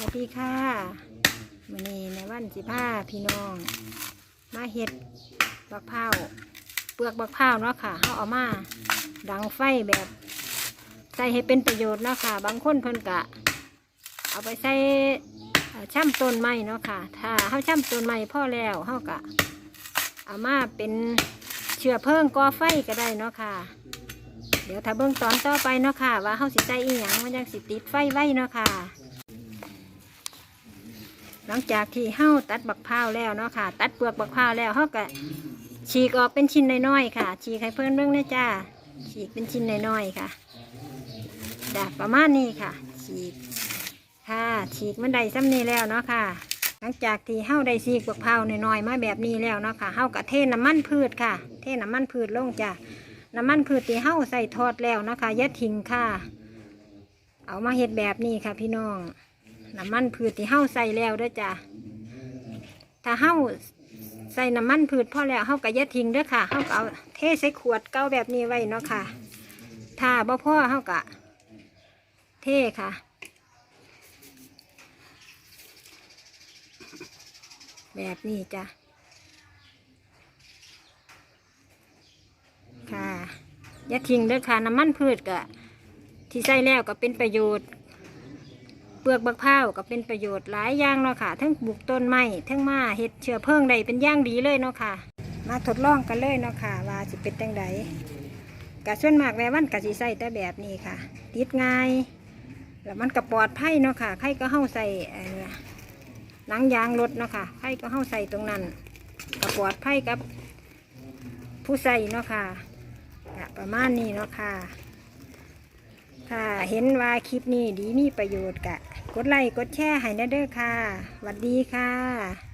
วัสดีค่ะมื้อนี้ในวันสิบห้าพี่น้อง มาเห็ดบักพร้าเปลือกบักพร้าเนาะค่ะเขาเอามาดังไฟแบบใส่ให้เป็นประโยชน์เนาะค่ะ บางคนเพิ่นกะ เอาไปใส่ช่ำต้นไม้เนาะค่ะ ถ้าเขาช่ำต้นไม้พ่อแล้วเขากะเอามาเป็นเชื้อเพลิงก่อไฟก็ได้เนาะค่ะ เดี๋ยวถ้าเบิ่งตอนต่อไปเนาะค่ะ ว่าเขาสิใส่อีหยังมันยังสิติดไฟไว้เนาะค่ะ หลังจากที่เห่าตัดบักพร้าวแล้วเนาะค่ะ ตัดเปลือกบักพร้าวแล้วเฮาก็ฉีกออกเป็นชิ้นน้อยๆค่ะ ฉีกให้เพื่อนเบิ่งนะจ้าฉีกเป็นชิ้นน้อยๆค่ะดาบประมาณนี้ค่ะ ฉีกค่ะ ฉีกมันได้ซ้ำนี้แล้วเนาะค่ะ หลังจากที่เห่าได้ฉีกบักพร้าวน้อยๆมาแบบนี้แล้วเนาะค่ะเห่าก็เทน้ำมันพืชค่ะ เทน้ำมันพืชลงจ้าน้ำมันพืชที่เห่าใส่ทอดแล้วเนาะคะอย่าทิ้งค่ะ เอามาเฮ็ดแบบนี้ค่ะพี่น้อง น้ำมันพืชที่เฮาใส่แล้วเด้อจ้ะถ้าเฮาใส่น้ำมันพืชพอแล้วเฮาก็อย่าทิ้งเด้อค่ะเฮาก็เอาเทใส่ขวดเก่าแบบนี้ไว้เนาะค่ะ ถ้าบ่พ่อเฮาก็เทค่ะแบบนี้จ้ะ ค่ะ อย่าทิ้งเด้อค่ะ น้ำมันพืชก็ที่ใส่แล้วก็เป็นประโยชน์ เปลือกบักพร้าวก็เป็นประโยชน์หลายอย่างเนาะค่ะทั้งปลูกต้นไม้ทั้งมาเห็ดเชื้อเพลิงใดเป็นอย่างดีเลยเนาะค่ะ มาทดลองกันเลยเนาะค่ะ ว่าสิเป็นจังใดกะส่วนมากแม่วันกะสิใส่แต่แบบนี้ค่ะ ติดง่าย แล้วมันก็ปลอดภัยเนาะค่ะใครก็เฮาใส่เอ่อหนังยางรถเนาะค่ะใครก็เฮาใส่ตรงนั้นก็ปลอดภัยกับผู้ใส่เนาะค่ะประมาณนี้เนาะค่ะ ค่ะ เห็นว่าคลิปนี้ดีมีประโยชน์กะ กดไลค์กดแชร์ให้นะเด้อค่ะสวัสดีค่ะ